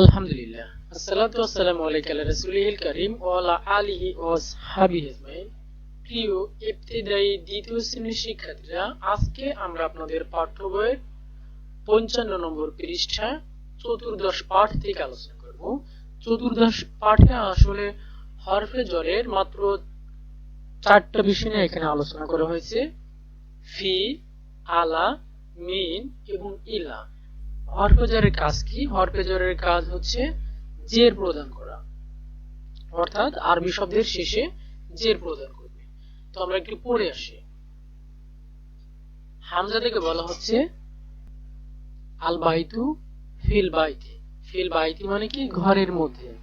আলহামদুলিল্লাহ। আসসালাতু আলাইকা আলা রাসূলিল কারীম ওয়া আলা আলিহি ওয়া সাহবিহি আজমাইন। প্রিয় ইবতিদায়ী দ্বিতীয় শ্রেণির শিক্ষার্থীরা, আজকে আমরা আপনাদের পাঠ্য বইয়ের পঞ্চান্ন নম্বর পৃষ্ঠা চতুর্দশ পাঠ থেকে আলোচনা করব। চতুর্দশ পাঠে আসলে হরফে জ্বরের মাত্র চারটা বিষয় নিয়ে এখানে আলোচনা করা হয়েছে। ফি, আলা, মিন এবং ইলা। হরফেজরের কাজ কি? হরফেজরের কাজ হচ্ছে জের প্রদান করা। অর্থাৎ আরবি শব্দের শেষে জের প্রদান করবে। তো আমরা একটু পড়ে আসি। হামজা থেকে বলা হচ্ছে আল বাইতু ফিল বাইতে। ফিল বাইতি মানে কি? ঘরের মধ্যে।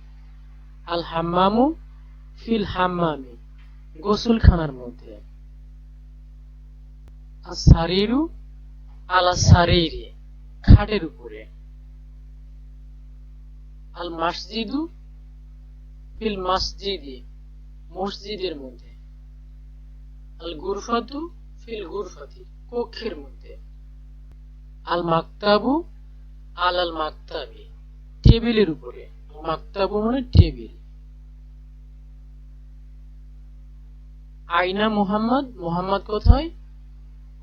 আল হাম্মামু ফিল হাম্মামি, গোসলখানার মধ্যে। আল সারিরু আলা সারিরে খাটের উপরে। আল মসজিদু ফিল মসজিদি, মসজিদের মধ্যে। আল গুরফাতু ফিল গুরফাতি, কক্ষের মধ্যে। আল মাকতাবু আল আল মাকতাবি, টেবিলের উপরে। মাকতাবু মানে টেবিল। আইনা মুহাম্মদ মুহাম্মদ কোথায়?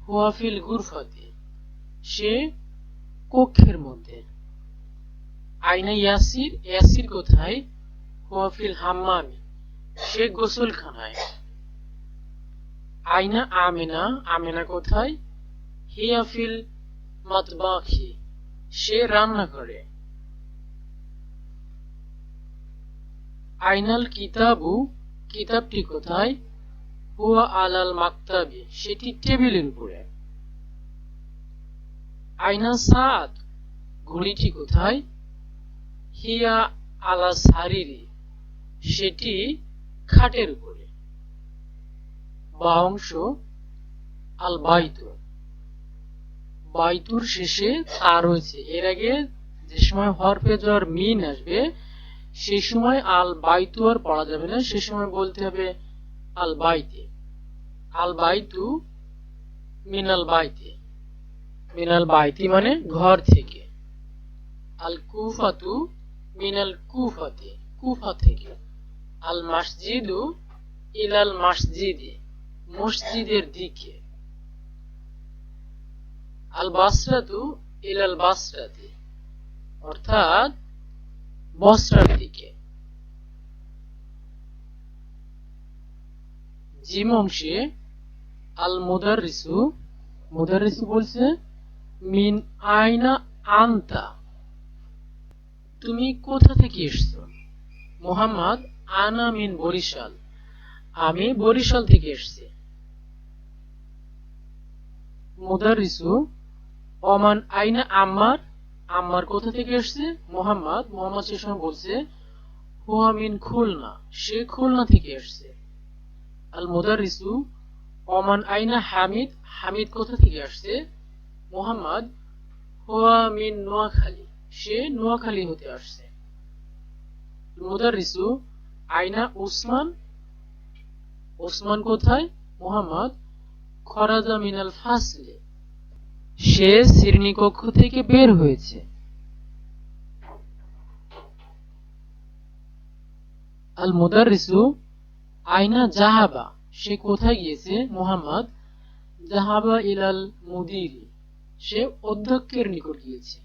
হুয়াফিল গুরফাতি, সে কক্ষের মধ্যে। আইনা ইয়াসির ইয়াসির কোথায়? হাম্মামি, সে গোসলখানায়। আইনা আমেনা আমেনা কোথায়? হিয়াফিল সে রান্না করে আইনাল কিতাবু, কিতাবটি কোথায়? হুয়া আলাল মাকতাবি, সেটি টেবিলের উপরে। আইনা সাদ ঘড়িটি কোথায়? হিয়া আলা সারিরি, সেটি খাটের উপরে। বা অংশ, আল বাইতু বাইতুর শেষে তা রয়েছে। এর আগে যে সময় হরফে জ্বর মিন আসবে, সেই সময় আল বাইতু আর পড়া যাবে না, সে সময় বলতে হবে আল বাইতে। আল বাইতু মিন আল বাইতে। মিনাল বাইতি মানে ঘর থেকে। আল কুফাতু মিনাল কুফাতে, কুফা থেকে। আল মসজিদু ইলাল মসজিদে, মসজিদের দিকে। আল বাসরাতু ইলাল বাসরাতে, অর্থাৎ বস্রার দিকে। জিম অংশে আল মুদারিসু মুদারিসু বলছে মিন আয়না আনতা। তুমি কোথা থেকে এসছো? মোহাম্মদ আনা মিন বরিশাল। আমি বরিশাল থেকে এসছি। মুদারিসু অমান আইনা আম্মার আম্মার কোথা থেকে এসছে? মোহাম্মদ মোহাম্মদ সে সময় বলছে, হুয়া মিন খুলনা, সে খুলনা থেকে এসছে। আল মুদারিসু অমান আইনা হামিদ হামিদ কোথা থেকে আসছে? মোহাম্মদ হুয়া মিন নোয়াখালী। সে নোয়াখালী হতে আসছে। মুদারিসু আইনা উসমান। ওসমান কোথায়? মোহাম্মদ খরাজা মিনাল ফাসলে। সে শ্রেণীকক্ষ থেকে বের হয়েছে। আল মুদারিসু আইনা জাহাবা। সে কোথায় গিয়েছে? মোহাম্মদ জাহাবা ইলাল মুদিরি। সে অধ্যক্ষের নিকট গিয়েছে।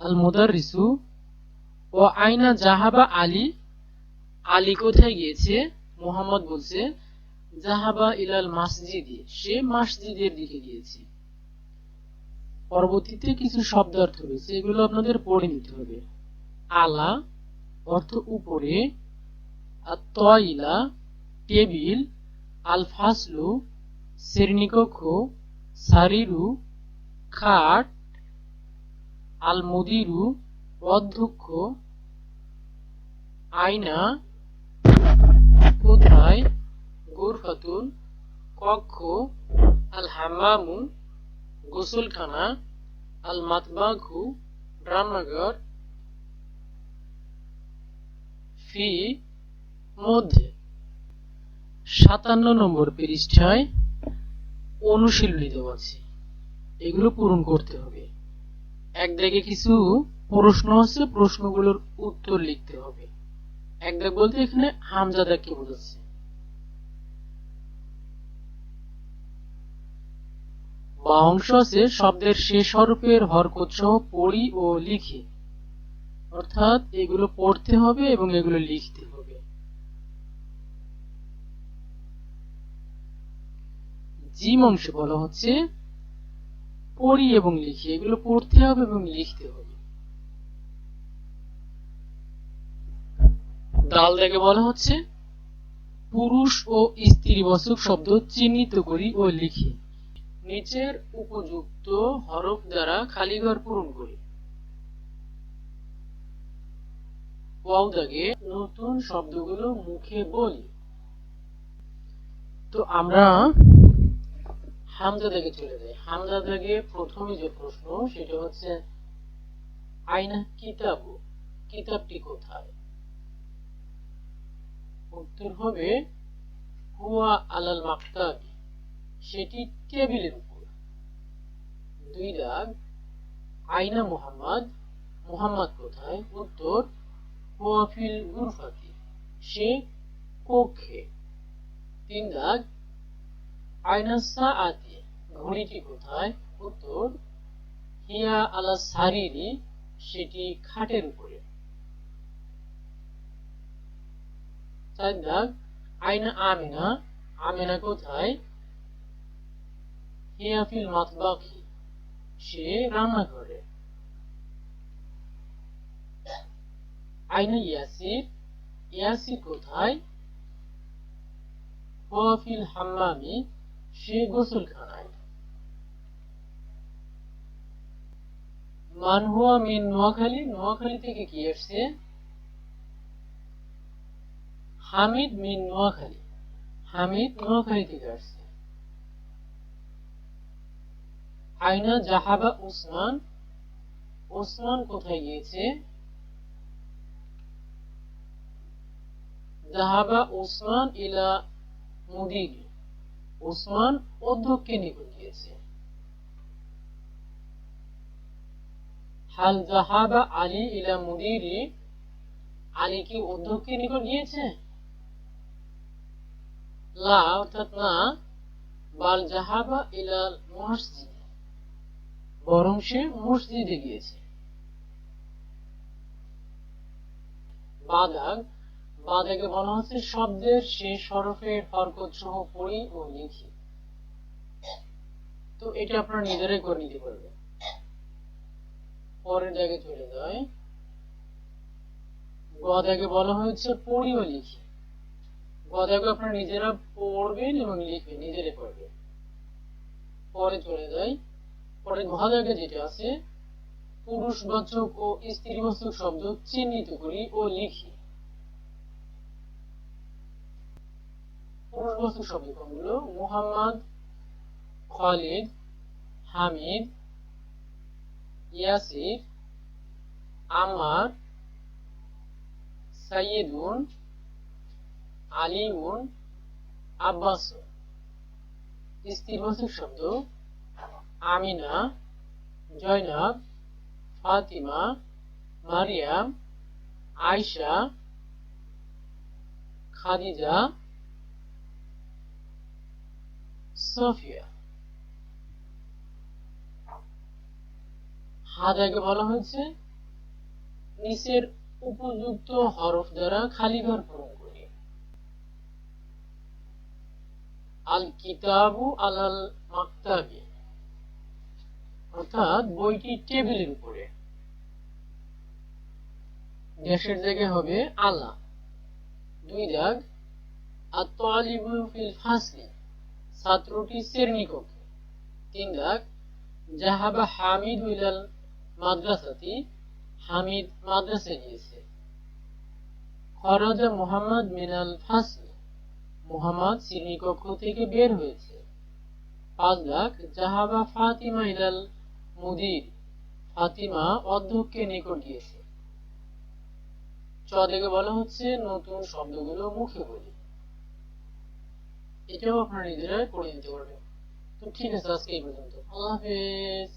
আল ও আইনা জাহাবা আলী আলী কোথায় গিয়েছে? মোহাম্মদ বলছে, জাহাবা ইলাল মাসজিদি। সে দিকে গিয়েছে। পরবর্তীতে কিছু শব্দার্থ রয়েছে, এগুলো আপনাদের পড়ে নিতে হবে। আলা অর্থ উপরে আর তয়লা টেবিল আল ফাসলু শ্রেণীকক্ষ সারিরু খাট আল মুদিরু অধ্যক্ষ আয়না কোথায় গুরফাতুন, কক্ষ আল হাম্মামু গোসলখানা আল মাতবাঘু রান্নাঘর ফি, মধ্যে। সাতান্ন নম্বর পৃষ্ঠায় অনুশীলনী দেওয়া আছে। এগুলো পূরণ করতে হবে। এক দাগে কিছু প্রশ্ন আছে, প্রশ্নগুলোর উত্তর লিখতে হবে। এক বলতে এখানে হামজাদা কি বোঝাচ্ছে। বা অংশ আছে, শব্দের শেষ হরফের হরকত সহ পড়ি ও লিখি। অর্থাৎ এগুলো পড়তে হবে এবং এগুলো লিখতে হবে। জিম অংশে বলা হচ্ছে, পড়ি এবং লিখি। এগুলো পড়তে হবে এবং লিখতে হবে। ডাল দেখে বলা হচ্ছে, পুরুষ ও স্ত্রীবাচক শব্দ চিহ্নিত করি ও লিখি। নিচের উপযুক্ত হরফ দ্বারা খালি ঘর পূরণ করি। ওয়াও দাগে নতুন শব্দগুলো মুখে বলি। তো আমরা হামজা দাগে চলে যাই হামজা দাগে প্রথমে যে প্রশ্ন, সেটা হচ্ছে, আইনা কিতাব? কিতাবটি কোথায়? উত্তর হবে, হুয়া আলাল মাকতাব। সেটি টেবিলের উপর। দুই দাগ, আইনা মুহাম্মদ। মুহাম্মদ কোথায়? উত্তর, হুয়া ফিল গুরফাতি সে কক্ষে। তিন দাগ আইনা সাআতি ঘড়িটি কোথায়? উত্তর, হিয়া আলা সারিরি, সেটি খাটের উপরে। চার আইনা আমিনা আমিনা কোথায়? হিয়া ফিল মাতবাখি সে রান্না করে আইনা ইয়াসির ইয়াসির কোথায়? হুয়া ফিল হাম্মামি সে গোসলখানায় মান হুয়া মিন নোয়াখালী নোয়াখালী থেকে কি হামিদ মিন নোয়াখালী হামিদ নোয়াখালী থেকে আসছে আইনা জাহাবা উসমান ওসমান কোথায় গিয়েছে জাহাবা ওসমান ইলা মুদির ওসমান অধ্যক্ষের নিকট গিয়েছে হাল জাহাবা আলী ইলা মুদিরি, আলী কি অধ্যক্ষের নিকট গিয়েছে লা অর্থাৎ না, বাল জাহাবা ইলা মসজিদ, বরং সে মসজিদে গিয়েছে। বাদাগ বাদাকে বলা হচ্ছে, শব্দের শেষ হরফের হরকত সহ পড়ি ও লিখি। তো এটা আপনারা নিজেরাই করে নিতে পারবেন। পরের জায়গায় চলে যায় গদাকে বলা হয়েছে, পড়ি ও লিখি। গদাকে আপনারা নিজেরা পড়বেন এবং লিখবেন, নিজেরাই পড়বেন। পরে চলে যায় পরে ঘদাকে যেটা আছে, পুরুষবাচক ও স্ত্রীবাচক শব্দ চিহ্নিত করি ও লিখি। কোনগুলো মুহাম্মদ, খালিদ, হামিদ, ইয়াসির আমার সাইয়দুন আলিমুন আব্বাস। শব্দ আমিনা, জয়নাব, ফাতিমা, মারিয়াম, আয়শা, খাদিজা সোফিয়া। হাজাকে বলা হয়েছে, নিচের উপযুক্ত হরফ দ্বারা খালি ঘর পূরণ করি। আল কিতাবু আলাল মাক্তাবি। অর্থাৎ বইটি টেবিলের উপরে। দেশের জায়গায় হবে আলা। দুই দাগ আত্মালিবু ফিল ফাসলি। ছাত্রটি শ্রেণীকক্ষে। তিন দাগ জাহাবা হামিদ ইলাল মাদ্রাসাতি, হামিদ মাদ্রাসে গিয়েছে। খরাজা মোহাম্মদ মিনাল ফাসলি মোহাম্মদ শ্রেণীকক্ষ থেকে বের হয়েছে। পাঁচ লাখ জাহাবা ফাতিমা ইলাল মুদির, ফাতিমা অধ্যক্ষের নিকট গিয়েছে। চদেকে বলা হচ্ছে, নতুন শব্দগুলো মুখে বলি। এটাও আপনারা নিজেরাই পড়ে নিতে পারবেন তো ঠিক আছে আজকে এই পর্যন্ত আল্লাহ হাফেজ